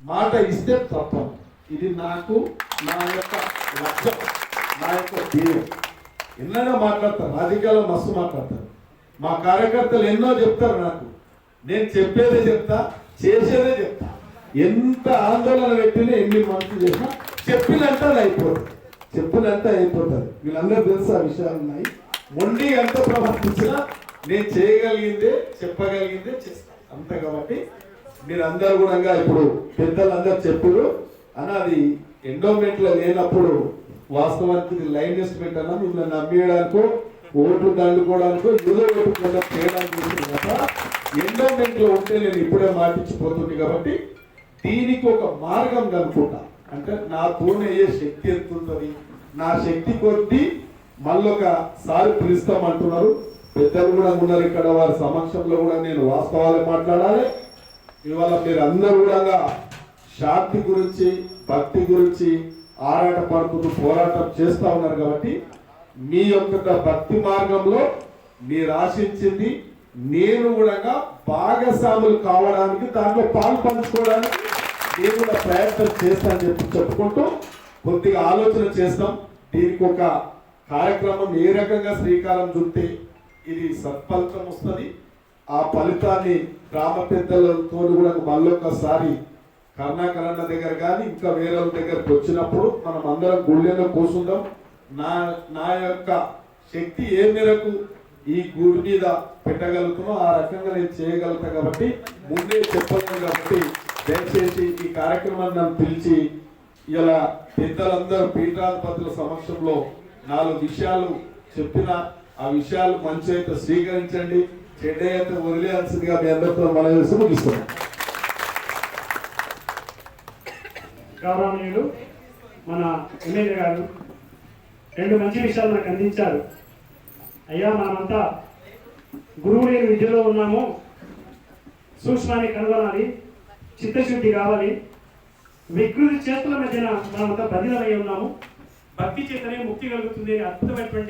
మాట ఇస్తే తప్ప ఇది నాకు నా యొక్క లక్ష్యం నా యొక్క ధ్యేయం. ఎన్నైనా మాట్లాడతారు రాజకీయాల్లో మస్తు మాట్లాడతారు మా కార్యకర్తలు ఎన్నో చెప్తారు నాకు. నేను చెప్పేదే చెప్తా చేసేదే చెప్తా. ఎంత ఆందోళన పెట్టినా ఎన్ని మనసు చేసినా చెప్పినంత అయిపోతుంది చెప్పినంత అయిపోతుంది వీళ్ళందరూ తెలుసు ఆ విషయాలు ఉన్నాయి. మొండి ఎంత ప్రవర్తించినా నేను చేయగలిగిందే చెప్పగలిగిందే చేస్తాను అంతే కాబట్టి మీరందరూ కూడా ఇప్పుడు పెద్దలందరూ చెప్పారు అని అది ఎండోమెంట్లో లేనప్పుడు వాస్తవానికి ఇది లైన్ ఎస్టిమేట్ అన్నా మిమ్మల్ని నమ్మేయడానికో ఓట్లు దండుకోవడానికో ఏదో ఓటు కూడా చేయడానికి తప్ప ఎండోమెంట్లో ఉంటే నేను ఇప్పుడే మాటించిపోతుంది కాబట్టి దీనికి ఒక మార్గం కనుక్కుంటా. అంటే నా అయ్యే శక్తి ఎంత ఉంటుంది? నా శక్తి కొద్దీ మళ్ళొక సారి పిలుస్తామంటున్నారు. పెద్దలు కూడా ఉన్నారు ఇక్కడ వారి సమక్షంలో కూడా నేను వాస్తవాలు మాట్లాడాలి. ఇవాళ మీరు అందరూ కూడా శాంతి గురించి భక్తి గురించి ఆరాట పడుతూ పోరాటం చేస్తా ఉన్నారు కాబట్టి మీ యొక్క భక్తి మార్గంలో మీరు ఆశించింది నేను కూడా భాగస్వాములు కావడానికి దాంట్లో పాలు పంచుకోవడానికి నేను కూడా ప్రయత్నం చేస్తానని చెప్పి చెప్పుకుంటూ కొద్దిగా ఆలోచన చేస్తాం. దీనికి ఒక కార్యక్రమం ఏ రకంగా శ్రీకారం చుట్టే ఇది సత్ఫలితం వస్తుంది. ఆ ఫలితాన్ని గ్రామ పెద్దలతో కూడా మళ్ళొక్కసారి కర్ణాకరణ దగ్గర కానీ ఇంకా వేరే వాళ్ళ దగ్గరకు వచ్చినప్పుడు మనం అందరం గుళ్ళెలో కూర్చుందాం నా నా యొక్క శక్తి ఏ మేరకు ఈ గుడి మీద పెట్టగలుగుతున్నో ఆ రకంగా నేను చేయగలుగుతా కాబట్టి ముందే చెప్పగలను కాబట్టి దయచేసి ఈ కార్యక్రమాన్ని నన్ను పిలిచి ఇలా పెద్దలందరూ పీఠాధిపతుల సమక్షంలో నాలుగు విషయాలు చెప్పిన ఆ విషయాలు మంచి అయితే స్వీకరించండి. చెడ్డ అయితే వదిలేయాల్సిందిగా మీ అందరితో మనం చేసి ముగిస్తున్నాం. గౌరవనీయులు మన ఎమ్మెల్యే గారు రెండు మంచి విషయాలు నాకు అందించారు. అయ్యా మనమంతా గురువు లేని విద్యలో ఉన్నాము. సూక్ష్మాన్ని కనుగొనాలి చిత్తశుద్ధి కావాలి. వికృతి చేతుల మధ్యన మనమంతా బదిలమై ఉన్నాము. భక్తి చేతనే ముక్తి కలుగుతుంది అని అద్భుతమైనటువంటి